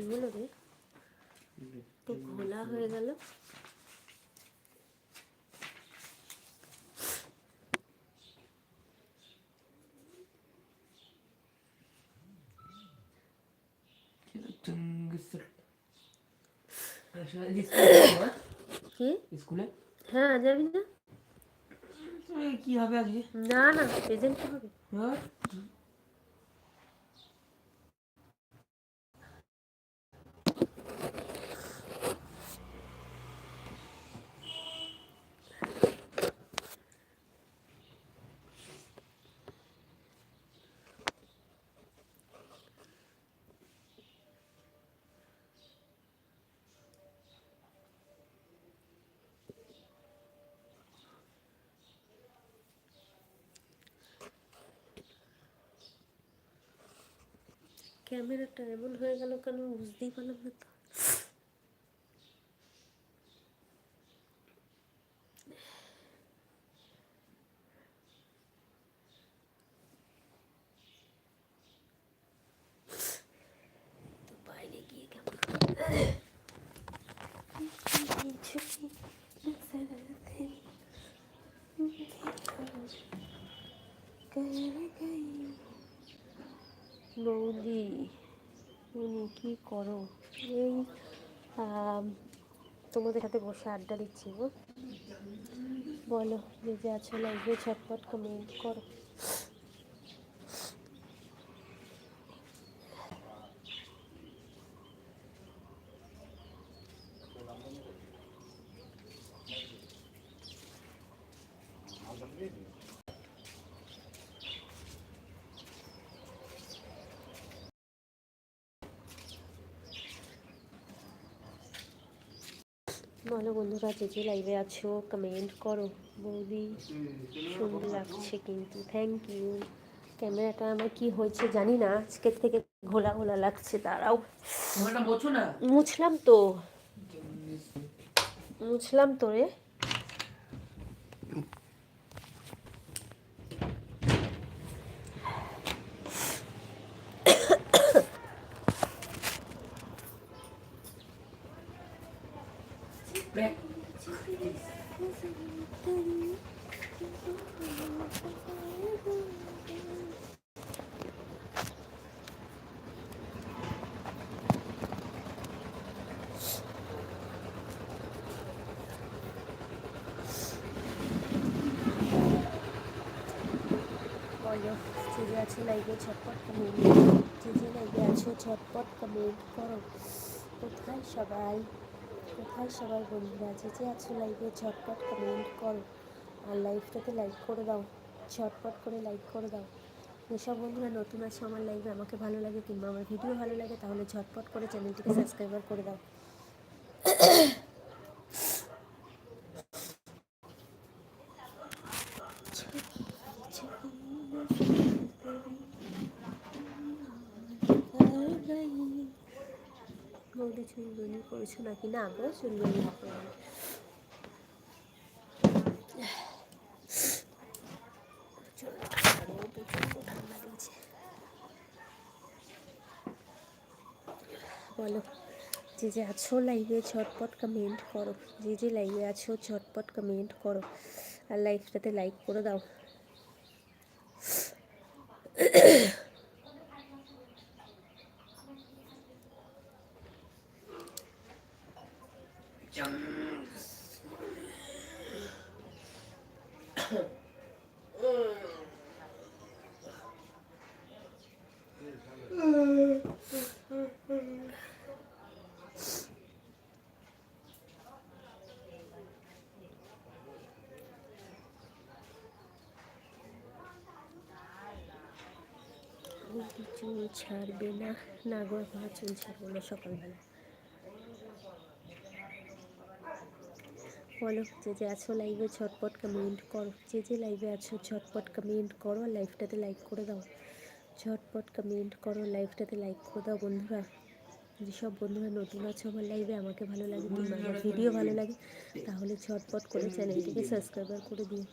কি হলো রে। তো ঘোলা হয়ে গেল। স্কুলে? হ্যাঁ যাবি না? কি হবে আজকে? না না প্রেজেন্ট হবে? হ্যাঁ? ক্যামেরাটা এমন হয়ে গেল কেন বুঝতেই পারলাম না তো। তো বাইরে গিয়ে কেমন বৌদি উনি কি করো? এই তোমাদের সাথে বসে আড্ডা দিচ্ছি গো। বলো, যে যে আছো লাইভে ছটপট কমেন্ট করো। বলো বন্ধুরা যে যে লাইভে আছো কমেন্ট করো। বৌদি সুন্দর লাগছে কিন্তু। থ্যাংক ইউ ক্যামেরাটা আমার কি হয়েছে জানি না। আজকের থেকে ঘোলা ঘোলা লাগছে তারাও মুছলাম তো। মুছলাম তো রে। যে আছে, লাইভে ঝটপট কমেন্ট যে যে লাইভে আছো ঝটপট কমেন্ট করো। কোথায় সবাই? কোথায় সবাই বন্ধুরা? যে যে আছো, লাইভে ঝটপট কমেন্ট করো। আর লাইভটাতে লাইক করে দাও। ঝটপট করে লাইক করে দাও। যেসব বন্ধুরা নতুন আছে আমার লাইভে, আমাকে ভালো লাগে কিংবা আমার ভিডিও ভালো লাগে, তাহলে ঝটপট করে চ্যানেলটিকে সাবস্ক্রাইবার করে দাও। বৌদি চুলবনি করেছ নাকি? না গো দিয়েছে বলো, যে যে আছো লাইভে ঝটপট কমেন্ট করো। যে যে লাইভে আছো, ঝটপট কমেন্ট করো। আর লাইভটাতে লাইক করে দাও। চুল ছাড়বে না। না গো এখন ছাড়বো না সকালবেলা। বলো যে যে আছো লাইভে ঝটপট কমেন্ট করো যে যে লাইভে আছো ঝটপট কমেন্ট করো আর লাইভটাতে লাইক করে দাও। ঝটপট কমেন্ট করো লাইভটাতে লাইক করে দাও বন্ধুরা। যেসব বন্ধুরা নতুন আছো আমার লাইভে আমাকে ভালো লাগে আমার ভিডিও ভালো লাগে তাহলে ঝটপট করে চ্যানেলটিকে সাবস্ক্রাইবার করে দিও।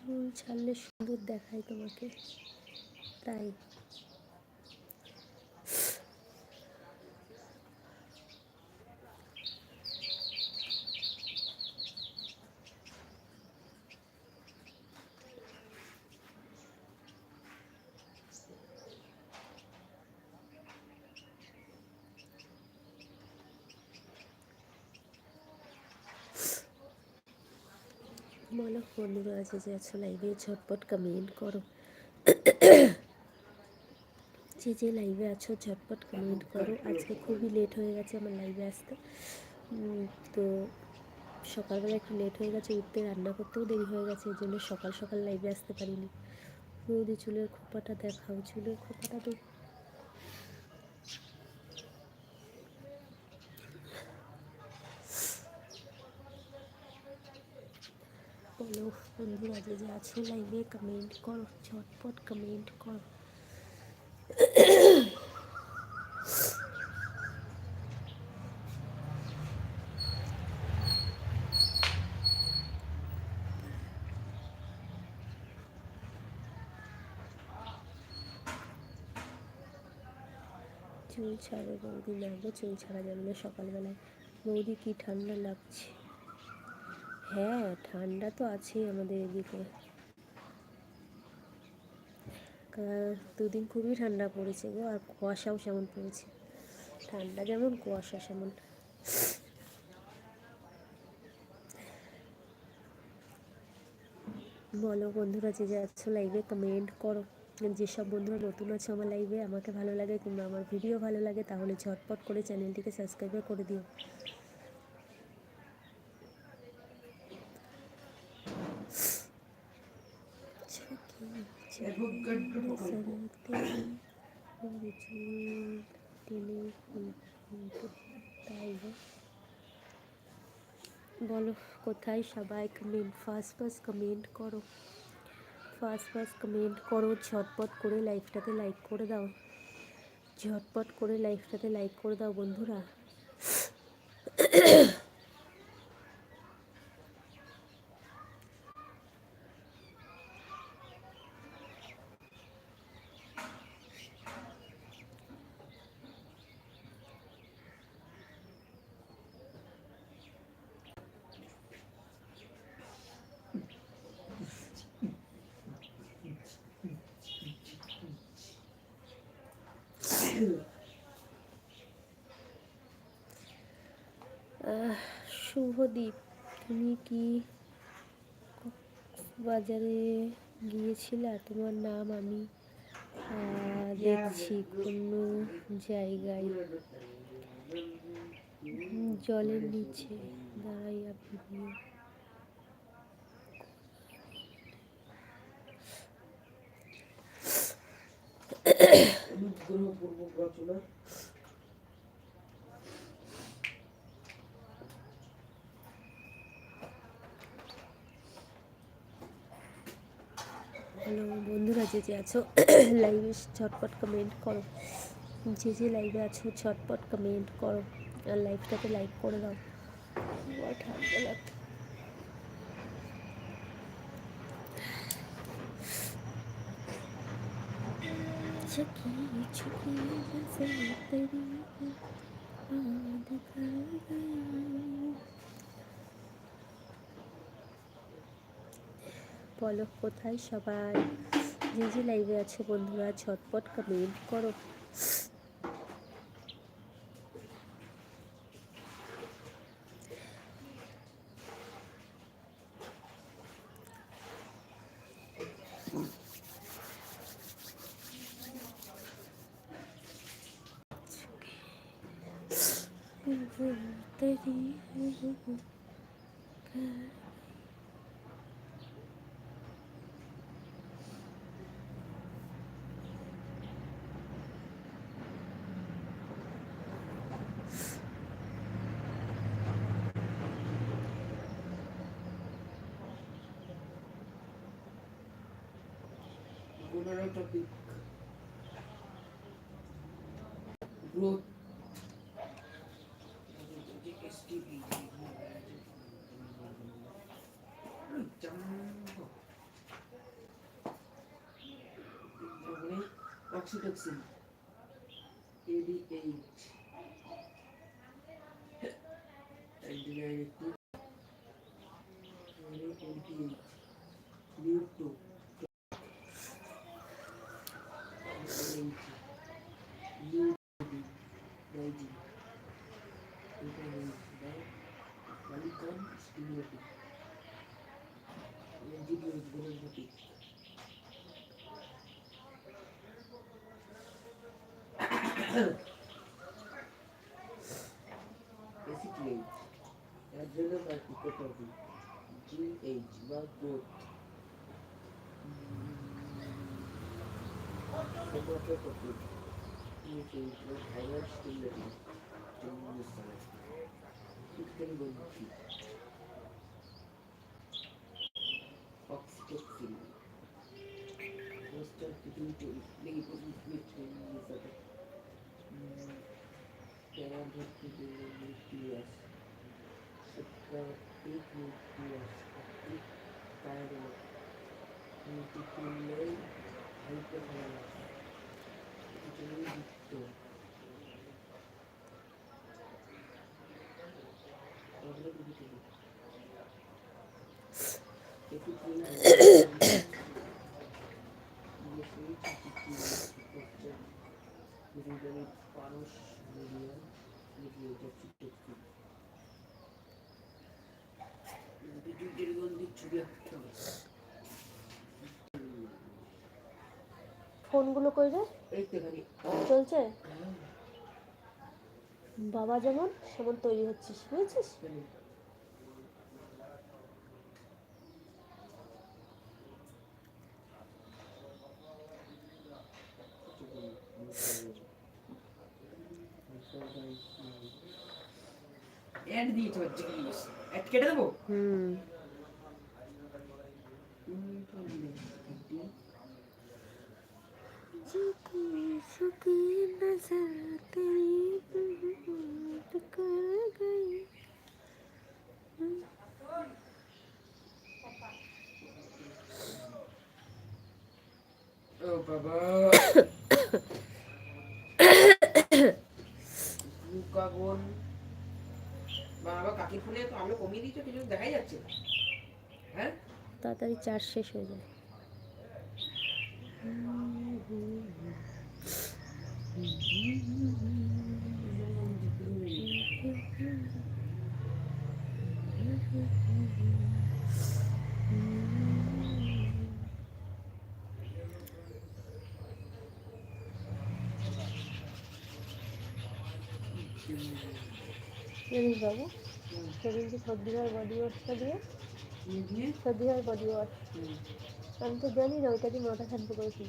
চুল ছাড়লে সুন্দর দেখায় তোমাকে। তাই। বলো বন্ধুরা আছে যে আছো লাইভে ঝটপট কমেন্ট করো। যে যে লাইভে আছো, ঝটপট কমেন্ট করো। আজকে খুবই লেট হয়ে গেছে আমার লাইভে আসতে। তো সকালবেলা একটু লেট হয়ে গেছে, উঠতে রান্না করতেও দেরি হয়ে গেছে এই জন্য সকাল সকাল লাইভে আসতে পারিনি। বৌদি চুলের খোপাটা দেখাও, চুলের খোপাটা তো বলো বন্ধুরা, যে যে আছো লাইভে কমেন্ট করো, ঝটপট কমেন্ট করো। চুল ছাড়ো বৌদি গো চুল ছাড়া না সকালবেলায়। বৌদি কি ঠান্ডা লাগছে? হ্যাঁ ঠান্ডা তো আছেই আমাদের এদিকে। দুদিন খুবই ঠান্ডা পড়েছে গো, আর কুয়াশাও সেমন পড়েছে। ঠান্ডা যেমন, কুয়াশা সেমন। বলো বন্ধুরা, যে যাচ্ছ লাইভে কমেন্ট করো। যেসব বন্ধুরা নতুন আছে আমার লাইভে আমাকে ভালো লাগে কিংবা আমার ভিডিও ভালো লাগে, তাহলে ঝটপট করে চ্যানেলটিকে সাবস্ক্রাইব করে দিও। বলো কোথায় সবাই কমেন্ট ফার্স্ট ফার্স্ট কমেন্ট করো ফার্স্ট ফার্স্ট কমেন্ট করো ঝটপট করে লাইভটাতে লাইক করে দাও ঝটপট করে লাইভটাতে লাইক করে দাও বন্ধুরা শুভদীপ, তুমি কি বাজারে গিয়েছিলা? তোমার নাম আমি দেখছি কোনো জায়গায়। জলের নিচে দাঁড়াইয়া ভিডিও অনুগ্রহ পূর্বক রচনা হ্যালো বন্ধুরা যে যে আছো লাইভে ঝটপট কমেন্ট করো যে যে লাইভে আছো ঝটপট কমেন্ট করো আর লাইভটাতে লাইক করে দাও বড় ঠান্ডা লাগছে छकी छकी नजर तेरी याद कर गई বলো কোথায় সবাই যে যে লাইভে আছে বন্ধুরা ঝটপট কমেন্ট করো another topic growth oxytocin ADH antidiuretic ADH new 2 Highlights in the room. Don't miss the rest. It can go Justin. Roster कितनी लेकिन वो उसमें ट्रेनिंग नहीं सकता. तेरह भर्ती दो यूपीएस. सत्रह एक यूपीएस. एक कार्य. यूपीएस हाइपर है. इतनी दिखते. और लोग भी चाहिए. ফোনগুলো কই রে? চলছে? বাবা যেমন সেমন তৈরি হচ্ছিস বুঝেছিস? কেটে দেবো হুম ও বাবা গ্লুকাগন বাবা কাকির ফোনে তো আলো কমিয়ে দিয়েছ কিছু দেখাই যাচ্ছে না। হ্যাঁ তাড়াতাড়ি চার্জ শেষ হয়ে যায়। বাবু সেদিন যে সর্দি হয় বডি ওয়াশটা দিয়ে সর্দি হয় বডি ওয়াশ আমি তো জানি না ওইটা দিয়ে মাথা শ্যাম্পু করেছি।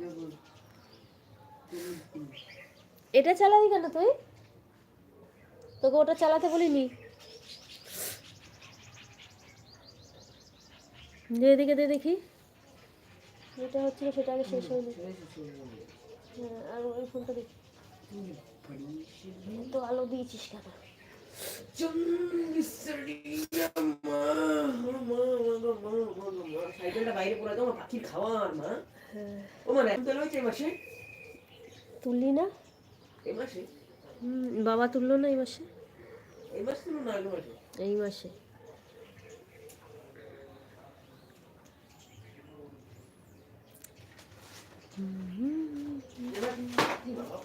দেখো এটা চালাবি কেন তুই? তোকে ওটা চালাতে বলিনি? দে এদিকে দে দেখি। যেটা হচ্ছিল সেটা আগে শেষ হয়নি। হ্যাঁ আর ওই ফোনটা দেখি তো আলো দিয়েছিস কেন? বাইরে তুললি না? মাসে হুম, বাবা তুললো না এই মাসে? এই মাস। মাসে এই মাসে কি বাবা?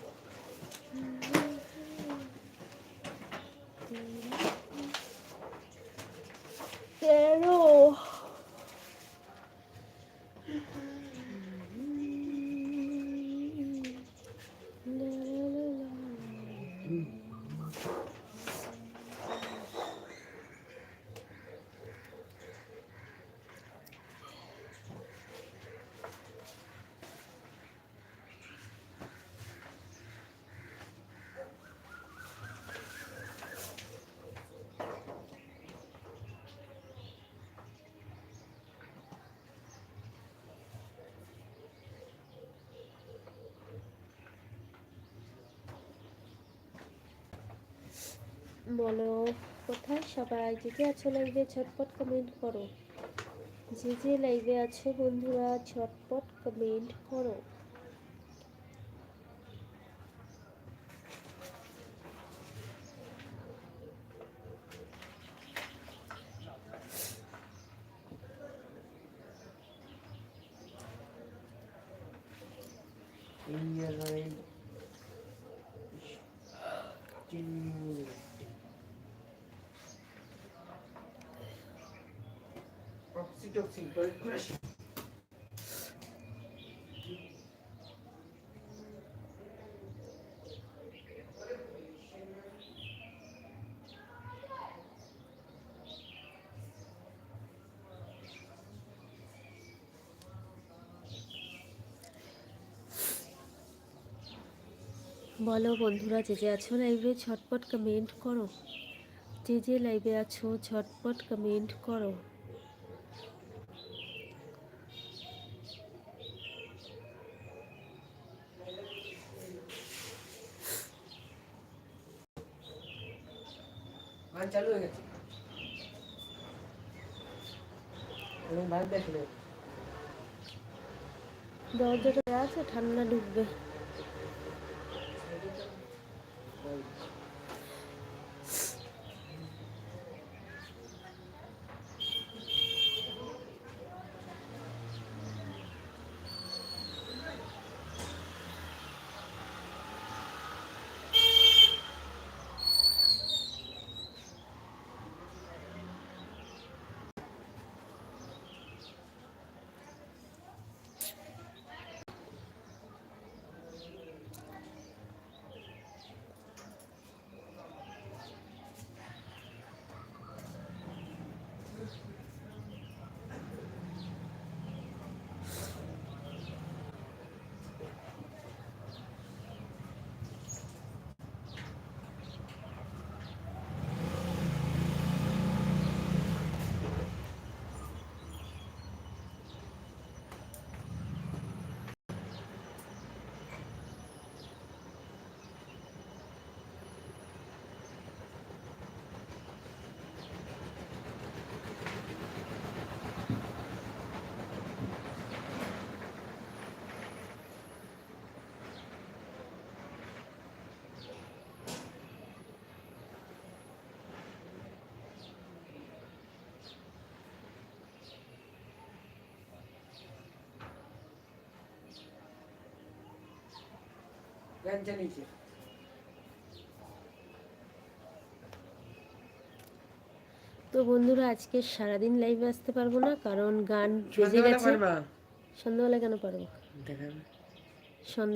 তেরো বলো, কোথায় সবাই যে যে আছো লাইভে ঝটপট কমেন্ট করো যে যে লাইভে আছো বন্ধুরা, ঝটপট কমেন্ট করো line. Continue. বলো বন্ধুরা, যে যে আছো লাইভে ঝটপট কমেন্ট করো। যে যে লাইভে আছো, ঝটপট কমেন্ট করো গান চালু হয়ে গেছে এবং বাইরে দেখলে দরজাটা দেওয়া আছে ঠান্ডা ঢুকবে। তো বন্ধুরা আজকে সারাদিন লাইভে আসতে পারব না কারণ গান বেজে সন্ধ্যাবেলা গেছে। সন্ধ্যাবেলা কেন পারব? দেখাবে। সন্ধ্যা